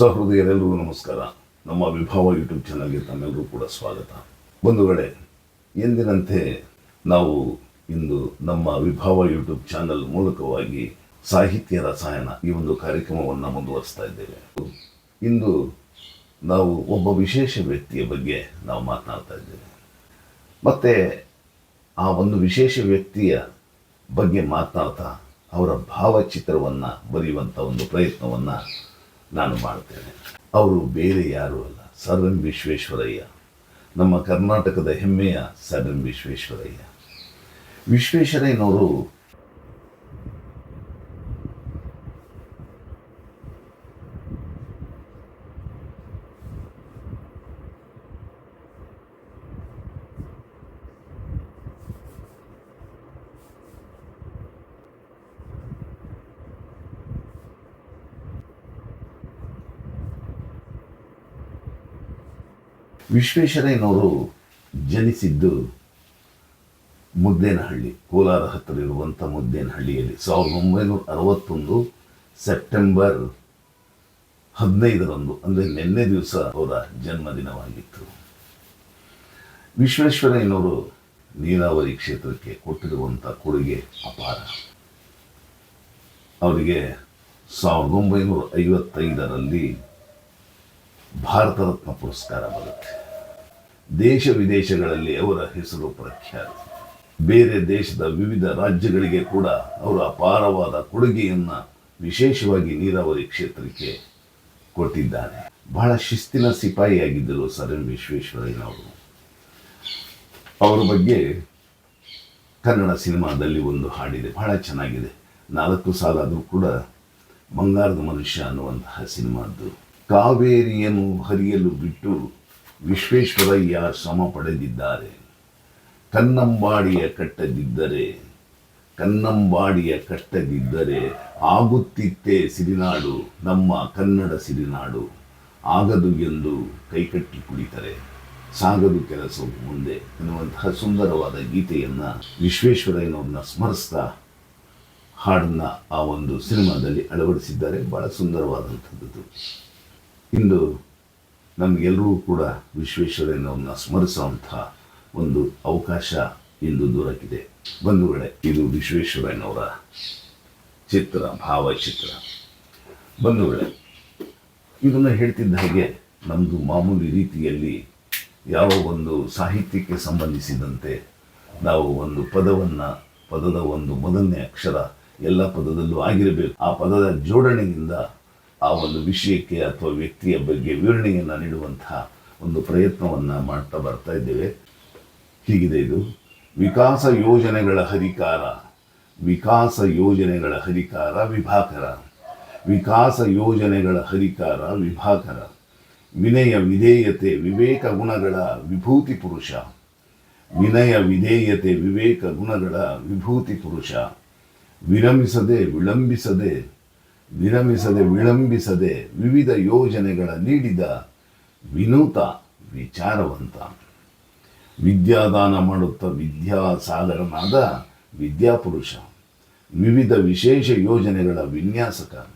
ಸಹೃದಯರೆಲ್ಲರಿಗೂ ನಮಸ್ಕಾರ. ನಮ್ಮ ವಿಭಾವ ಯೂಟ್ಯೂಬ್ ಚಾನಲ್ಗೆ ತಮ್ಮೆಲ್ಲರೂ ಕೂಡ ಸ್ವಾಗತ. ಬಂಧುಗಳೇ, ಎಂದಿನಂತೆ ನಾವು ಇಂದು ನಮ್ಮ ವಿಭಾವ ಯೂಟ್ಯೂಬ್ ಚಾನಲ್ ಮೂಲಕವಾಗಿ ಸಾಹಿತ್ಯ ರಸಾಯನ ಈ ಒಂದು ಕಾರ್ಯಕ್ರಮವನ್ನು ಮುಂದುವರಿಸ್ತಾ ಇದ್ದೇವೆ. ಇಂದು ನಾವು ಒಬ್ಬ ವಿಶೇಷ ವ್ಯಕ್ತಿಯ ಬಗ್ಗೆ ನಾವು ಮಾತನಾಡ್ತಾ ಇದ್ದೇವೆ. ಮತ್ತು ಆ ಒಂದು ವಿಶೇಷ ವ್ಯಕ್ತಿಯ ಬಗ್ಗೆ ಮಾತನಾಡ್ತಾ ಅವರ ಭಾವಚಿತ್ರವನ್ನು ಬರೆಯುವಂಥ ಒಂದು ಪ್ರಯತ್ನವನ್ನು ನಾನು ಮಾಡ್ತೇನೆ ಅವರು ಬೇರೆ ಯಾರೂ ಅಲ್ಲ. Sir M Visvesvaraya. ನಮ್ಮ ಕರ್ನಾಟಕದ ಹೆಮ್ಮೆಯ ಸರ್ ಎಂ ವಿಶ್ವೇಶ್ವರಯ್ಯ. ವಿಶ್ವೇಶ್ವರಯ್ಯನವರು ವಿಶ್ವೇಶ್ವರಯ್ಯನವರು ಜನಿಸಿದ್ದು ಮುದ್ದೇನಹಳ್ಳಿ, ಕೋಲಾರ ಹತ್ತಿರ ಇರುವಂಥ ಮುದ್ದೇನಹಳ್ಳಿಯಲ್ಲಿ ಸಾವಿರದ ಒಂಬೈನೂರ ಅರವತ್ತೊಂದು ಸೆಪ್ಟೆಂಬರ್ ಹದಿನೈದರಂದು, ಅಂದರೆ ನಿನ್ನೆ ದಿವಸ ಅವರ ಜನ್ಮದಿನವಾಗಿತ್ತು. ವಿಶ್ವೇಶ್ವರಯ್ಯನವರು ನೀರಾವರಿ ಕ್ಷೇತ್ರಕ್ಕೆ ಕೊಟ್ಟಿರುವಂಥ ಕೊಡುಗೆ ಅಪಾರ. ಅವರಿಗೆ ಸಾವಿರದ ಒಂಬೈನೂರ ಐವತ್ತೈದರಲ್ಲಿ ಭಾರತ ರತ್ನ ಪುರಸ್ಕಾರ ಬರುತ್ತೆ. ದೇಶ ವಿದೇಶಗಳಲ್ಲಿ ಅವರ ಹೆಸರು ಪ್ರಖ್ಯಾತ. ಬೇರೆ ದೇಶದ ವಿವಿಧ ರಾಜ್ಯಗಳಿಗೆ ಕೂಡ ಅವರ ಅಪಾರವಾದ ಕೊಡುಗೆಯನ್ನು ವಿಶೇಷವಾಗಿ ನೀರಾವರಿ ಕ್ಷೇತ್ರಕ್ಕೆ ಕೊಟ್ಟಿದ್ದಾರೆ. ಬಹಳ ಶಿಸ್ತಿನ ಸಿಪಾಯಿಯಾಗಿದ್ದರು ಸರ್ ಎಂ ವಿಶ್ವೇಶ್ವರಯ್ಯನವರು ಅವರ ಬಗ್ಗೆ ಕನ್ನಡ ಸಿನಿಮಾದಲ್ಲಿ ಒಂದು ಹಾಡಿದೆ. ಬಹಳ ಚೆನ್ನಾಗಿದೆ. ನಾಲ್ಕು ಸಾಲಾದರೂ ಕೂಡ ಬಂಗಾರದ ಮನುಷ್ಯ ಅನ್ನುವಂತಹ ಸಿನಿಮಾದ್ದು. ಕಾವೇರಿಯನ್ನು ಹರಿಯಲು ಬಿಟ್ಟು ವಿಶ್ವೇಶ್ವರಯ್ಯ ಶ್ರಮ ಪಡೆದಿದ್ದಾರೆ. ಕನ್ನಂಬಾಡಿಯ ಕಟ್ಟದಿದ್ದರೆ ಕನ್ನಂಬಾಡಿಯ ಕಟ್ಟದಿದ್ದರೆ ಆಗುತ್ತಿತ್ತೆ ಸಿರಿನಾಡು, ನಮ್ಮ ಕನ್ನಡ ಸಿರಿನಾಡು. ಆಗದು ಎಂದು ಕೈಕಟ್ಟಿ ಕುಳಿತರೆ. ಸಾಗದು ಕೆಲಸ ಮುಂದೆ. ಎನ್ನುವಂತಹ ಸುಂದರವಾದ ಗೀತೆಯನ್ನು ವಿಶ್ವೇಶ್ವರಯ್ಯನವ್ರನ್ನ ಸ್ಮರಿಸ್ತಾ ಹಾಡನ್ನ ಆ ಒಂದು ಸಿನಿಮಾದಲ್ಲಿ ಅಳವಡಿಸಿದ್ದಾರೆ. ಭಾಳ ಸುಂದರವಾದಂಥದ್ದು. ಇಂದು ನಮಗೆಲ್ಲರೂ ಕೂಡ ವಿಶ್ವೇಶ್ವರಯ್ಯನವರನ್ನ ಸ್ಮರಿಸುವಂಥ ಒಂದು ಅವಕಾಶ ಇಂದು ದೊರಕಿದೆ. ಬಂಧುಗಳೇ ಇದು ವಿಶ್ವೇಶ್ವರಯ್ಯನವರ ಚಿತ್ರ, ಭಾವಚಿತ್ರ. ಬಂಧುಗಳೇ ಇದನ್ನು ಹೇಳ್ತಿದ್ದ ಹಾಗೆ ನಮ್ಮದು ಮಾಮೂಲಿ ರೀತಿಯಲ್ಲಿ ಯಾವ ಒಂದು ಸಾಹಿತ್ಯಕ್ಕೆ ಸಂಬಂಧಿಸಿದಂತೆ ನಾವು ಒಂದು ಪದವನ್ನು, ಪದದ ಒಂದು ಮೊದಲನೇ ಅಕ್ಷರ ಎಲ್ಲ ಪದದಲ್ಲೂ ಆಗಿರಬೇಕು. ಆ ಪದದ ಜೋಡಣೆಯಿಂದ ಆ ಒಂದು ವಿಷಯಕ್ಕೆ ಅಥವಾ ವ್ಯಕ್ತಿಯ ಬಗ್ಗೆ ವಿವರಣೆಯನ್ನು ನೀಡುವಂತಹ ಒಂದು ಪ್ರಯತ್ನವನ್ನು ಮಾಡ್ತಾ ಬರ್ತಾ ಇದ್ದೇವೆ. ಹೀಗಿದೆ ಇದು. ವಿಕಾಸ ಯೋಜನೆಗಳ ಹರಿಕಾರ. ವಿಕಾಸ ಯೋಜನೆಗಳ ಹರಿಕಾರ ವಿಭಾಕರ. ವಿಕಾಸ ಯೋಜನೆಗಳ ಹರಿಕಾರ ವಿಭಾಕರ. ವಿನಯ ವಿಧೇಯತೆ ವಿವೇಕ ಗುಣಗಳ ವಿಭೂತಿ ಪುರುಷ. ವಿನಯ ವಿಧೇಯತೆ ವಿವೇಕ ಗುಣಗಳ ವಿಭೂತಿ ಪುರುಷ. ವಿರಮಿಸದೆ ವಿಳಂಬಿಸದೆ ವಿರಮಿಸದೆ ವಿಳಂಬಿಸದೆ ವಿವಿಧ ಯೋಜನೆಗಳ ನೀಡಿದ ವಿನೂತ ವಿಚಾರವಂತ. ವಿದ್ಯಾದಾನ ಮಾಡುತ್ತಾ ವಿದ್ಯಾಸಾಗರನಾದ ವಿದ್ಯಾಪುರುಷ, ವಿವಿಧ ವಿಶೇಷ ಯೋಜನೆಗಳ ವಿನ್ಯಾಸಕ,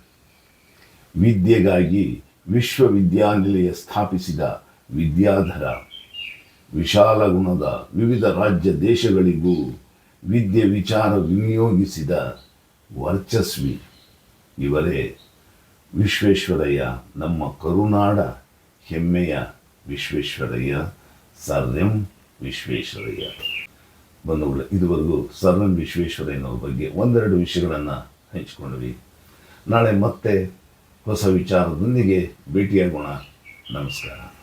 ವಿದ್ಯೆಗಾಗಿ ವಿಶ್ವವಿದ್ಯಾನಿಲಯ ಸ್ಥಾಪಿಸಿದ ವಿದ್ಯಾಧರ, ವಿಶಾಲ ಗುಣದ ವಿವಿಧ ರಾಜ್ಯ ದೇಶಗಳಿಗೂ ವಿದ್ಯೆ ವಿಚಾರ ವಿನಿಯೋಗಿಸಿದ ವರ್ಚಸ್ವಿ. ಇವರೇ ವಿಶ್ವೇಶ್ವರಯ್ಯ, ನಮ್ಮ ಕರುನಾಡ ಹೆಮ್ಮೆಯ ವಿಶ್ವೇಶ್ವರಯ್ಯ ಸರ್ ಎಂ ವಿಶ್ವೇಶ್ವರಯ್ಯ. ಬಂಧುಗಳು, ಇದುವರೆಗೂ ಸರ್ ಎಂ ವಿಶ್ವೇಶ್ವರಯ್ಯನವ್ರ ಬಗ್ಗೆ ಒಂದೆರಡು ವಿಷಯಗಳನ್ನು ಹಂಚಿಕೊಂಡ್ವಿ. ನಾಳೆ ಮತ್ತೆ ಹೊಸ ವಿಚಾರದೊಂದಿಗೆ ಭೇಟಿಯಾಗೋಣ. ನಮಸ್ಕಾರ.